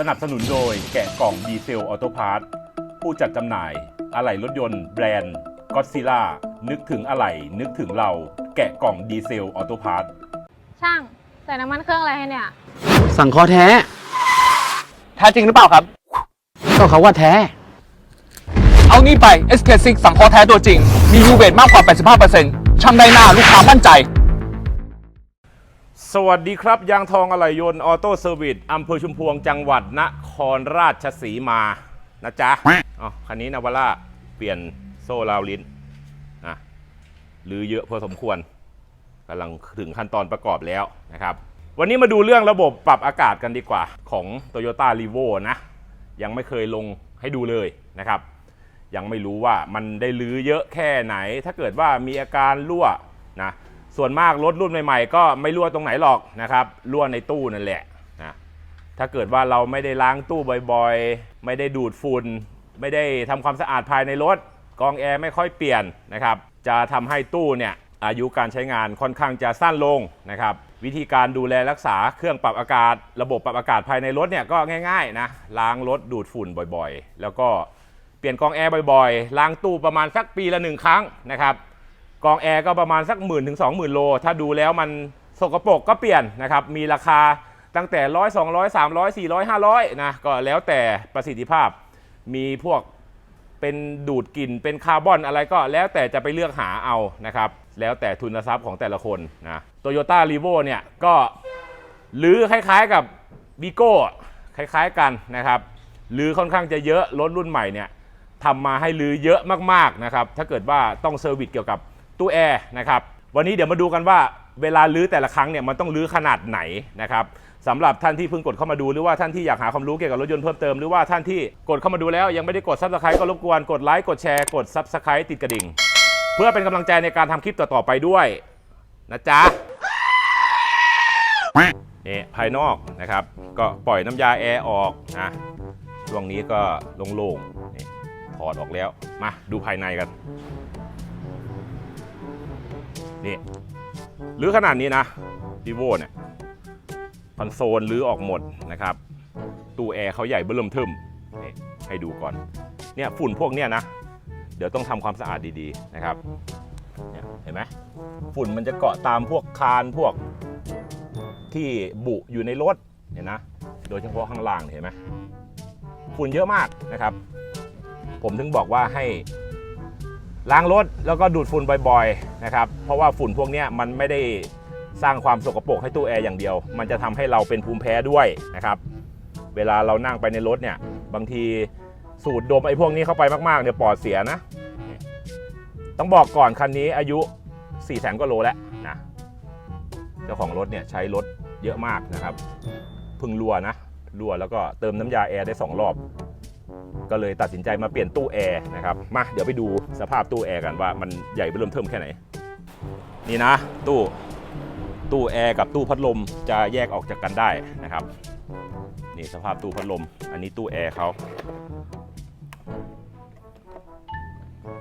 สนับสนุนโดยแกะกล่องดีเซลออโตพาร์ทผู้จัดจำหน่าย อะไหล่รถยนต์แบรนด์ก็ซิล่านึกถึงอะไหล่นึกถึงเรา แกะกล่องดีเซลออโตพาร์ทช่าง ใส่น้ำมันเครื่องอะไรให้เนี่ย สั่งคอแท้ แท้จริงหรือเปล่าครับ ก็เขาว่าแท้ เอานี่ไป SK6 สังเคราะห์แท้ตัวจริง มียูเบตมากกว่า 85%ช่างได้หน้าลูกค้ามั่นใจ สวัสดีครับ ยางทองอะไหล่ยนต์ออโต้เซอร์วิสอำเภอชุมพวงจังหวัดนครราชสีมา นะจ๊ะอ๋อคันนี้นาวาร่าเปลี่ยนโซ่ราวลิ้นนะหรือเยอะพอสมควรกำลังถึงขั้นตอนประกอบแล้วนะครับ วันนี้มาดูเรื่องระบบปรับอากาศกันดีกว่าของ Toyota r e v o นะ ยังไม่เคยลงให้ดูเลยนะครับ ยังไม่รู้ว่ามันได้ลื้อเยอะแค่ไหน ถ้าเกิดว่ามีอาการรั่วนะ ส่วนมากรถรุ่นใหม่ๆ ก็ไม่รั่วตรงไหนหรอกนะครับรั่วในตู้นั่นแหละนะถ้าเกิดว่าเราไม่ได้ล้างตู้บ่อยๆ ไม่ได้ดูดฝุ่นไม่ได้ทำความสะอาดภายในรถกองแอร์ไม่ค่อยเปลี่ยนนะครับจะทำให้ตู้เนี่ยอายุการใช้งานค่อนข้างจะสั้นลงนะครับวิธีการดูแลรักษาเครื่องปรับอากาศ ระบบปรับอากาศภายในรถเนี่ยก็ง่ายๆนะล้างรถดูดฝุ่นบ่อยๆ แล้วก็เปลี่ยนกองแอร์บ่อยๆ ล้างตู้ประมาณสักปีละหนึ่งครั้งนะครับ กองแอร์ก็ประมาณสักหมื่นถึงสองหมื่นโล ถ้าดูแล้วมันสกปรกก็เปลี่ยนนะครับ มีราคาตั้งแต่ร้อยสองร้อยสามร้อยสี่ร้อยห้าร้อยนะก็แล้วแต่ประสิทธิภาพ มีพวกเป็นดูดกลิ่นเป็นคาร์บอนอะไรก็แล้วแต่จะไปเลือกหาเอานะครับ แล้วแต่ทุนทรัพย์ของแต่ละคนนะโตโยต้ารีโวเนี่ยก็หรือคล้ายๆกับบีโก้คล้ายๆกันนะครับหรือค่อนข้างจะเยอะรถรุ่นใหม่เนี่ยทำมาให้ลือเยอะมากๆนะครับถ้าเกิดว่าต้องเซอร์วิสเกี่ยวกับ ตู้แอร์นะครับวันนี้เดี๋ยวมาดูกันว่าเวลาลื้อแต่ละครั้งเนี่ยมันต้องลื้อขนาดไหนนะครับสำหรับท่านที่เพิ่งกดเข้ามาดูหรือว่าท่านที่อยากหาความรู้เกี่ยวกับรถยนต์เพิ่มเติมหรือว่าท่านที่กดเข้ามาดูแล้วยังไม่ได้กดซับสไครต์ก็รบกวนกดไลค์กดแชร์กดซับสไครต์ติดกระดิ่ง เพื่อเป็นกำลังใจในการทำคลิปต่อๆไปด้วยนะจ๊ะนี่ภายนอกนะครับ ก็ปล่อยน้ำยาแอร์ออกนะช่วงนี้ก็โล่งๆนี่ถอดออกแล้วมาดูภายในกัน นี่หรือขนาดนี้นะดีโวเนี่ยคอนโซลรื้อออกหมดนะครับ ตู้แอร์เขาใหญ่เบิ่มเทิมนี่ให้ดูก่อน เนี่ยฝุ่นพวกเนี้ยนะ เดี๋ยวต้องทำความสะอาดดีๆนะครับเนี่ยเห็นไหมฝุ่นมันจะเกาะตามพวกคานพวกที่บุอยู่ในรถเห็นนะ โดยเฉพาะข้างล่างเห็นไหมฝุ่นเยอะมากนะครับ ผมถึงบอกว่าให้ ล้างรถแล้วก็ดูดฝุ่นบ่อยๆนะครับเพราะว่าฝุ่นพวกนี้มันไม่ได้สร้างความสกปรกให้ตู้แอร์อย่างเดียว มันจะทำให้เราเป็นภูมิแพ้ด้วยนะครับเวลาเรานั่งไปในรถเนี่ยบางทีสูดดมไอ้พวกนี้เข้าไปมากๆเนี่ยปอดเสียนะ ต้องบอกก่อนคันนี้อายุ4 0 0แสนกว่าโลแล้วนะเจ้าของรถเนี่ยใช้รถเยอะมากนะครับพึ่งรั่วนะรั่วแล้วก็เติมน้ำยาแอร์ได้ 2 รอบ ก็เลยตัดสินใจมาเปลี่ยนตู้แอร์นะครับ มาเดี๋ยวไปดูสภาพตู้แอร์กันว่ามันใหญ่ไปเริ่มเทิมแค่ไหน นี่นะ ตู้ตู้แอร์กับตู้พัดลมจะแยกออกจากกันได้นะครับ นี่สภาพตู้พัดลม อันนี้ตู้แอร์เขา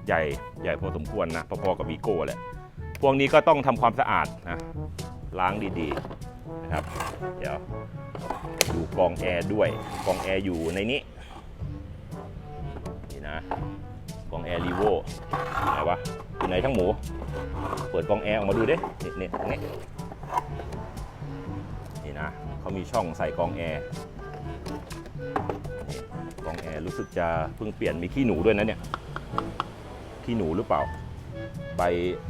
ใหญ่ใหญ่พอสมควรนะพอๆกับวีโก้แหละ พวกนี้ก็ต้องทำความสะอาดนะล้างดีๆนะครับ เดี๋ยวดูกองแอร์ด้วยกองแอร์อยู่ในนี้ นะกล่องแอร์รีโวไหนวะอยู่ไหนทั้งหมู เปิดกล่องแอร์ออกมาดูดินี่นี่ตรงนี้นี่นะเขามีช่องใส่กล่องแอร์กล่องแอร์รู้สึกจะเพิ่งเปลี่ยนมีขี้หนูด้วยนะเนี่ยขี้หนูหรือเปล่า ใบ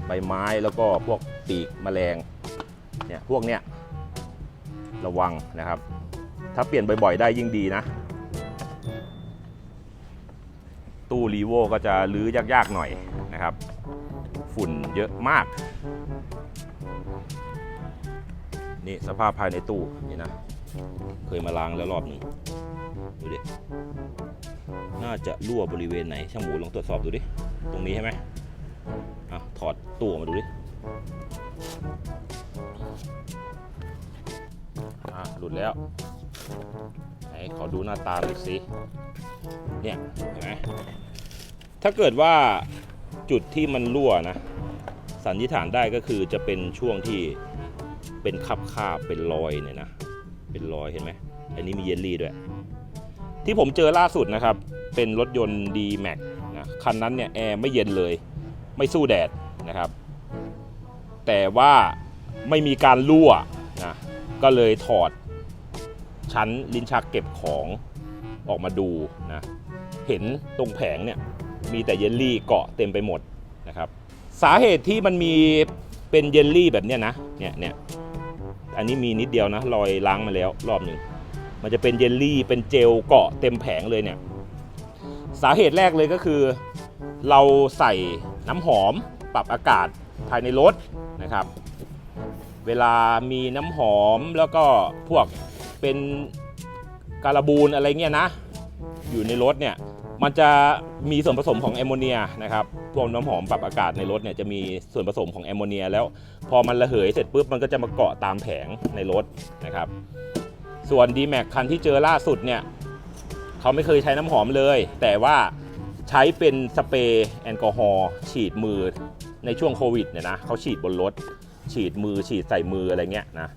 ใบไม้แล้วก็พวกปีกแมลงเนี่ยพวกเนี้ยระวังนะครับ ถ้าเปลี่ยนบ่อยๆ ได้ยิ่งดีนะ ตู้รีโวก็จะลื้อยากๆหน่อยนะครับ ฝุ่นเยอะมาก นี่สภาพภายในตู้นี่นะ เคยมาล้างแล้วรอบหนึ่งดูดิ น่าจะรั่วบริเวณไหน ช่างหมูลองตรวจสอบดูดิ ตรงนี้ใช่ไหมอะถอดตู้ออกมาดูดิอะหลุดแล้วไหนขอดูหน้าตาหน่อยสิ เนี่ยเห็นไหมถ้าเกิดว่าจุดที่มันรั่วนะ สันนิษฐานได้ก็คือจะเป็นช่วงที่เป็นคับคาบเป็นรอยเนี่ยนะ เป็นรอยเห็นไหมอันนี้มีเยลลี่ด้วย ที่ผมเจอล่าสุดนะครับ เป็นรถยนต์ D Max นะคันนั้นเนี่ยแอร์ไม่เย็นเลย ไม่สู้แดดนะครับ แต่ว่าไม่มีการรั่วนะก็เลยถอดชั้นลิ้นชักเก็บของ ออกมาดูนะเห็นตรงแผงเนี่ยมีแต่เยลลี่เกาะเต็มไปหมดนะครับสาเหตุที่มันมีเป็นเยลลี่แบบเนี้ยนะเนี่ยเนี่ยอันนี้มีนิดเดียวนะรอยล้างมาแล้วรอบหนึ่งมันจะเป็นเยลลี่เป็นเจลเกาะเต็มแผงเลยเนี่ยสาเหตุแรกเลยก็คือ เราใส่น้ำหอมปรับอากาศภายในรถนะครับ เวลามีน้ำหอมแล้วก็พวกเป็น การบูนอะไรเงี้ยนะ อยู่ในรถเนี่ยมันจะมีส่วนผสมของแอมโมเนียนะครับพวกน้ำหอมปรับอากาศในรถเนี่ยจะมีส่วนผสมของแอมโมเนีย แล้วพอมันระเหยเสร็จปุ๊บมันก็จะมาเกาะตามแผงในรถนะครับ ส่วน d m a x คันที่เจอล่าสุดเนี่ยเขาไม่เคยใช้น้ำหอมเลย แต่ว่าใช้เป็นสเปรย์แอลกอฮอล์ฉีดมือในช่วงโควิดเนี่ยนะเขาฉีดบนรถฉีดมือฉีดใส่มืออะไรเงี้ยนะ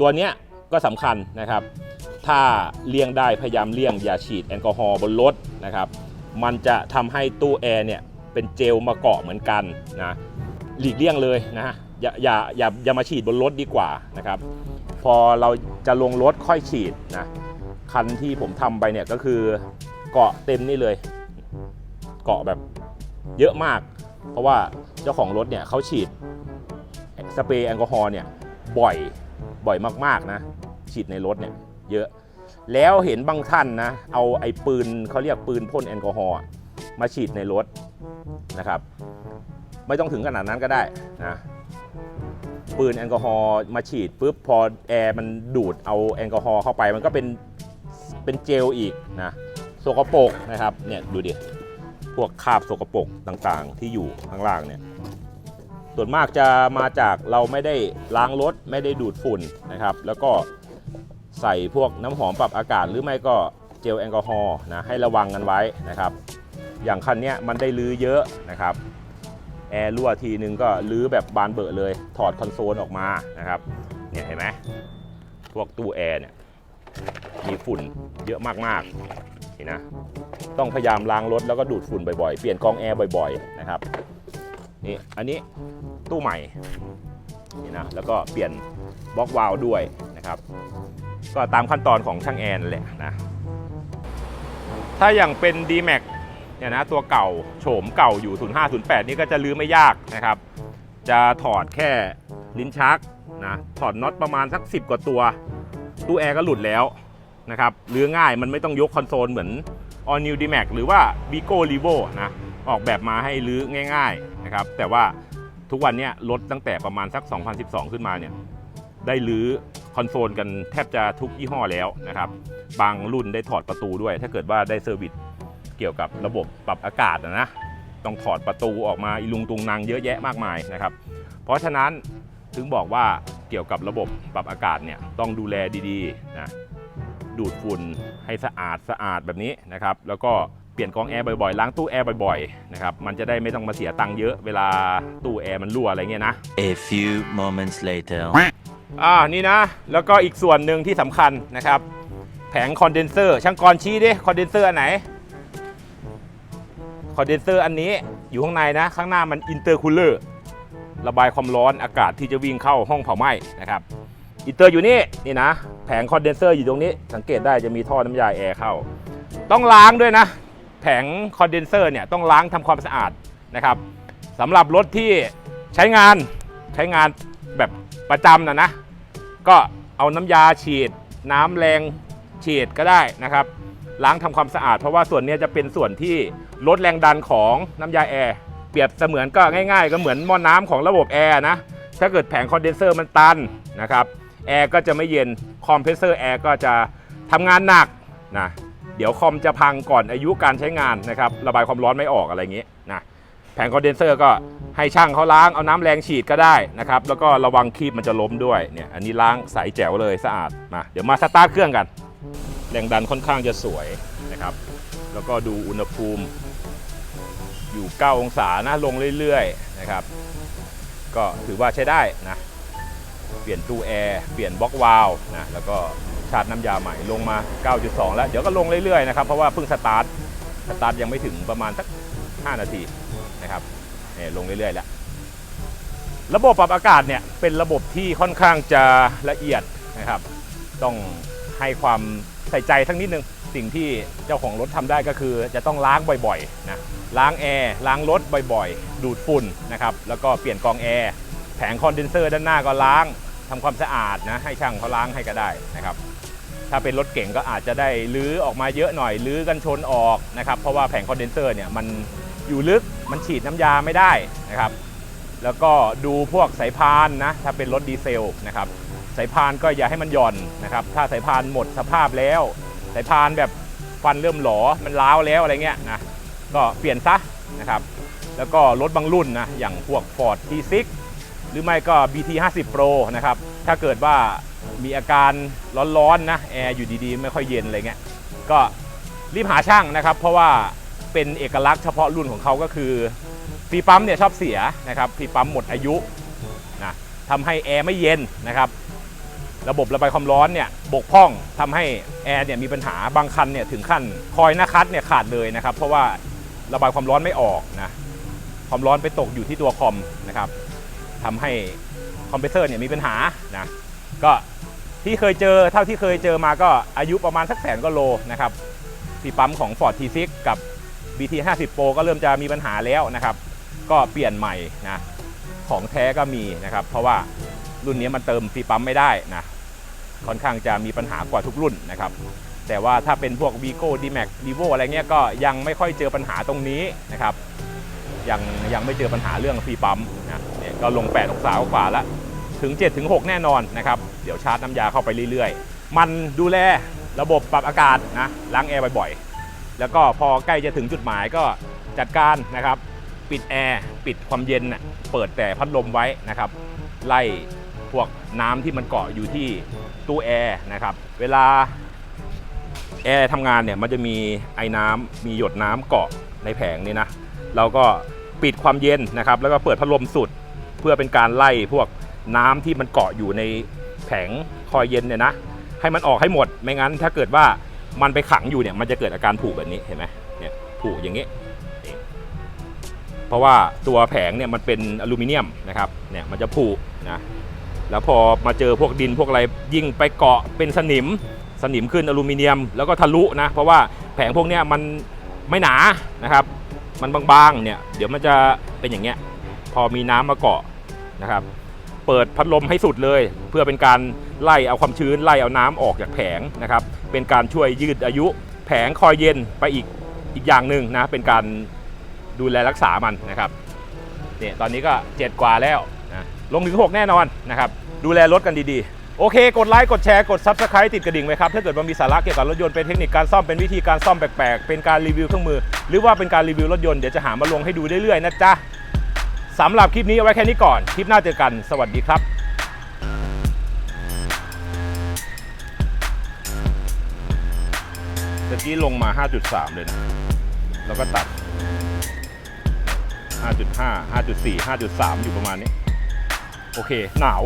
ตัวเนี้ย ก็สำคัญนะครับ ถ้าเลี่ยงได้พยายามเลี่ยงอย่าฉีดแอลกอฮอล์บนรถนะครับ มันจะทำให้ตู้แอร์เนี่ยเป็นเจลมาเกาะเหมือนกันนะหลีกเลี่ยงเลยนะอย่าอย่าอย่าอย่ามาฉีดบนรถดีกว่านะครับ พอเราจะลงรถค่อยฉีดนะคันที่ผมทำไปเนี่ยก็คือเกาะเต็มนี่เลย เกาะแบบเยอะมาก เพราะว่าเจ้าของรถเนี่ยเขาฉีดสเปรย์แอลกอฮอล์เนี่ยบ่อย บ่อยมากๆนะ ฉีดในรถเนี่ยเยอะ แล้วเห็นบางท่านนะ เอาไอ้ปืนเขาเรียกปืนพ่นแอลกอฮอล์มาฉีดในรถนะครับ ไม่ต้องถึงขนาดนั้นก็ได้นะปืนแอลกอฮอล์มาฉีดปุ๊บพอแอร์มันดูดเอาแอลกอฮอล์เข้าไปมันก็เป็นเป็นเจลอีกนะสกปรกนะครับเนี่ยดูดิพวกคราบสกปรกต่างๆ ที่อยู่ข้างล่างเนี่ย ส่วนมากจะมาจากเราไม่ได้ล้างรถไม่ได้ดูดฝุ่นนะครับ แล้วก็ใส่พวกน้ำหอมปรับอากาศ หรือไม่ก็เจลแอลกอฮอล์นะให้ระวังกันไว้นะครับ อย่างคันนี้มันได้ลื้อเยอะนะครับแอร์รั่วทีนึงก็ลื้อแบบบานเบอะเลยถอดคอนโซลออกมานะครับเนี่ยเห็นไหมพวกตู้แอร์เนี่ยมีฝุ่นเยอะมากๆนี่นะต้องพยายามล้างรถแล้วก็ดูดฝุ่นบ่อยๆ เปลี่ยนกรองแอร์บ่อยๆนะครับ นี่อันนี้ตู้ใหม่นี่นะแล้วก็เปลี่ยนบล็อกวาล์วด้วยนะครับ ก็ตามขั้นตอนของช่างแอร์นั่นแหละนะถ้าอย่างเป็น d m a x เนี่ยนะตัวเก่าโฉมเก่าอยู่ 0508 นี่ก็จะลื้อไม่ยากนะครับ จะถอดแค่ลิ้นชักนะถอดน็อตประมาณสัก 10 กว่าตัวตู้แอร์ก็หลุดแล้วนะครับลื้อง่ายมันไม่ต้องยกคอนโซลเหมือน All New d m a x หรือว่า Bigo r e v o นะออกแบบมาให้ลื้อง่าย ๆ นะครับแต่ว่าทุกวันนี้ยลดตั้งแต่ประมาณสัก 2012 ขึ้นมาเนี่ยได้รื้อคอนโซลกันแทบจะทุกยี่ห้อแล้วนะครับบางรุ่นได้ถอดประตูด้วย ถ้าเกิดว่าได้เซอร์วิสเกี่ยวกับระบบปรับอากาศนะนะต้องถอดประตูออกมาอีลุงตุงนางเยอะแยะมากมายนะครับ เพราะฉะนั้นถึงบอกว่าเกี่ยวกับระบบปรับอากาศเนี่ยต้องดูแลดีๆนะดูดฝุ่นให้สะอาดสะอาดแบบนี้นะครับ แล้วก็ ปลี่ยนกรองแอร์บ่อยๆ ล้างตู้แอร์บ่อยๆ นะครับ มันจะได้ไม่ต้องมาเสียตังค์เยอะเวลาตู้แอร์มันรั่วอะไรเงี้ยนะ A few moments later. อ่า นี่นะ แล้วก็อีกส่วนหนึ่งที่สำคัญนะครับ แผงคอนเดนเซอร์ ช่างกรชี้ดิ คอนเดนเซอร์อันไหน คอนเดนเซอร์อันนี้อยู่ข้างในนะ ข้างหน้ามันอินเตอร์คูลเลอร์ ระบายความร้อนอากาศที่จะวิ่งเข้าห้องเผาไหม้นะครับอินเตอร์อยู่นี่ นี่นะ แผงคอนเดนเซอร์อยู่ตรงนี้ สังเกตได้จะมีท่อน้ำยาแอร์เข้า ต้องล้างด้วยนะ แผงคอนเดนเซอร์เนี่ยต้องล้างทำความสะอาดนะครับสำหรับรถที่ใช้งานใช้งานแบบประจำนะนะ ก็เอาน้ำยาฉีด น้ำแรงฉีดก็ได้นะครับ ล้างทำความสะอาด เพราะว่าส่วนนี้จะเป็นส่วนที่ลดแรงดันของน้ำยาแอร์เปรียบเสมือนก็ง่าย ๆ ก็เหมือนหม้อน้ำของระบบแอร์นะถ้าเกิดแผงคอนเดนเซอร์มันตันนะครับแอร์ก็จะไม่เย็นคอมเพรสเซอร์แอร์ก็จะทำงานหนักนะ เดี๋ยวคอมจะพังก่อนอายุการใช้งานนะครับระบายความร้อนไม่ออกอะไรอย่างนี้นะแผงคอนเดนเซอร์ก็ให้ช่างเขาล้างเอาน้ำแรงฉีดก็ได้นะครับแล้วก็ระวังครีบมันจะล้มด้วยเนี่ยอันนี้ล้างใสแจ๋วเลยสะอาดมาเดี๋ยวมาสตาร์ทเครื่องกัน แรงดันค่อนข้างจะสวยนะครับ แล้วก็ดูอุณหภูมิ อยู่ 9 องศานะลงเรื่อยๆนะครับ ก็ถือว่าใช้ได้นะเปลี่ยนตู้แอร์เปลี่ยนบล็อกวาล์วนะแล้วก็ ชาร์จน้ำยาใหม่ลงมา 9.2 แล้ว เดี๋ยวก็ลงเรื่อยๆนะครับเพราะว่าเพิ่งสตาร์ทสตาร์ทยังไม่ถึงประมาณสัก 5 นาทีนะครับเลงเรื่อยๆแล้วระบบปรับอากาศเนี่ยเป็นระบบที่ค่อนข้างจะละเอียดนะครับ ต้องให้ความใส่ใจทั้งนิดนึงสิ่งที่เจ้าของรถทำได้ก็คือจะต้องล้างบ่อยๆนะล้างแอร์ล้างรถบ่อยๆ ดูดฝุ่นนะครับแล้วก็เปลี่ยนกองแอร์แผงคอนเดนเซอร์ด้านหน้าก็ล้างทำความสะอาดนะให้ช่างเขาล้างให้ก็ได้นะครับ ถ้าเป็นรถเก่งก็อาจจะได้ลื้อออกมาเยอะหน่อยลื้อกันชนออกนะครับ เพราะว่าแผงคอนเดนเซอร์เนี่ยมันอยู่ลึกมันฉีดน้ำยาไม่ได้นะครับ แล้วก็ดูพวกสายพานนะถ้าเป็นรถดีเซลนะครับสายพานก็อย่าให้มันหย่อนนะครับ ถ้าสายพานหมดสภาพแล้วสายพานแบบฟันเริ่มหลอมันล้าวแล้วอะไรเงี้ยนะก็เปลี่ยนซะนะครับ แล้วก็รถบางรุ่นนะอย่างพวก Ford T6 หรือไม่ก็ BT 50 Pro นะครับ ถ้าเกิดว่ามีอาการร้อนๆนะแอร์อยู่ดีๆ ไม่ค่อยเย็นอะไรเงี้ยก็รีบหาช่างนะครับ เพราะว่าเป็นเอกลักษณ์เฉพาะรุ่นของเขาก็คือฟีปั๊มเนี่ยชอบเสียนะครับฟีปั๊มหมดอายุนะทำให้แอร์ไม่เย็นนะครับ ระบบระบายความร้อนเนี่ยบกพร่องทำให้แอร์เนี่ยมีปัญหาบางคันเนี่ยถึงขั้นคอยหน้าคัดเนี่ยขาดเลยนะครับ เพราะว่าระบายความร้อนไม่ออกนะความร้อนไปตกอยู่ที่ตัวคอมนะครับทำให้ คอมเพรสเซอร์เนี่ยมีปัญหานะก็ที่เคยเจอเท่าที่เคยเจอมาก็อายุประมาณสักแสนก็โลนะครับที่ปั๊มของ Ford T6 กับ BT 50 Pro ก็เริ่มจะมีปัญหาแล้วนะครับ ก็เปลี่ยนใหม่นะของแท้ก็มีนะครับ เพราะว่ารุ่นนี้มันเติมฟีปั๊มไม่ได้นะค่อนข้างจะมีปัญหากว่าทุกรุ่นนะครับ แต่ว่าถ้าเป็นพวก v ีโก้ d m a x v i v o อะไรเงี้ยก็ยังไม่ค่อยเจอปัญหาตรงนี้นะครับ ยังยังไม่เจอปัญหาเรื่องฟีปั๊มนะเนี่ยก็ลง8องศากว่าแล้ว ถึง7ถึง6แน่นอนนะครับ เดี๋ยวชาร์จน้ำยาเข้าไปเรื่อยๆ มันดูแลระบบปรับอากาศนะล้างแอร์บ่อยๆ แล้วก็พอใกล้จะถึงจุดหมายก็จัดการนะครับ ปิดแอร์ปิดความเย็นเปิดแต่พัดลมไว้นะครับ ไล่พวกน้ำที่มันเกาะอยู่ที่ตู้แอร์นะครับ เวลาแอร์ทำงานเนี่ยมันจะมีไอ้น้ำมีหยดน้ำเกาะในแผงนี่นะเราก็ปิดความเย็นนะครับ แล้วก็เปิดพัดลมสุด เพื่อเป็นการไล่พวก น้ำที่มันเกาะอยู่ในแผงคอยเย็นเนี่ยนะให้มันออกให้หมดไม่งั้น ถ้าเกิดว่ามันไปขังอยู่เนี่ยมันจะเกิดอาการผุแบบนี้เห็นไหมเนี่ยผุอย่างนี้เพราะว่าตัวแผงเนี่ยมันเป็นอลูมิเนียมนะครับเนี่ยมันจะผุนะแล้วพอมาเจอพวกดินพวกอะไรยิ่งไปเกาะเป็นสนิมสนิมขึ้นอลูมิเนียม แล้วก็ทะลุนะเพราะว่าแผงพวกเนี้ยมันไม่หนานะครับ มันบางๆเนี่ยเดี๋ยวมันจะเป็นอย่างเงี้ยพอมีน้ำมาเกาะนะครับ เปิดพัดลมให้สุดเลย เพื่อเป็นการไล่เอาความชื้นไล่เอาน้ำออกจากแผงนะครับเป็นการช่วยยืดอายุแผงคอยเย็นไปอีกอีกอย่างหนึ่งนะเป็นการดูแลรักษามันนะครับเนี่ยตอนนี้ก็ 7 กว่าแล้วนะลงถึง 6 แน่นอนนะครับดูแลรถกันดีๆ โอเค กดไลค์กดแชร์กด Subscribe ติดกระดิ่งไว้ครับถ้าเกิดว่ามีสาระเกี่ยวกับรถยนต์เป็นเทคนิคการซ่อมเป็นวิธีการซ่อมแปลกๆเป็นการรีวิวเครื่องมือ หรือว่าเป็นการรีวิวรถยนต์เดี๋ยวจะหามาลงให้ดูเรื่อยๆนะจ๊ะ สำหรับคลิปนี้เอาไว้แค่นี้ก่อน คลิปหน้าเจอกัน สวัสดีครับตะกี้ลงมา 5.3 เลยนะ แล้วก็ตัด 5.5 5.4 5.3 อยู่ประมาณนี้ โอเค หนาว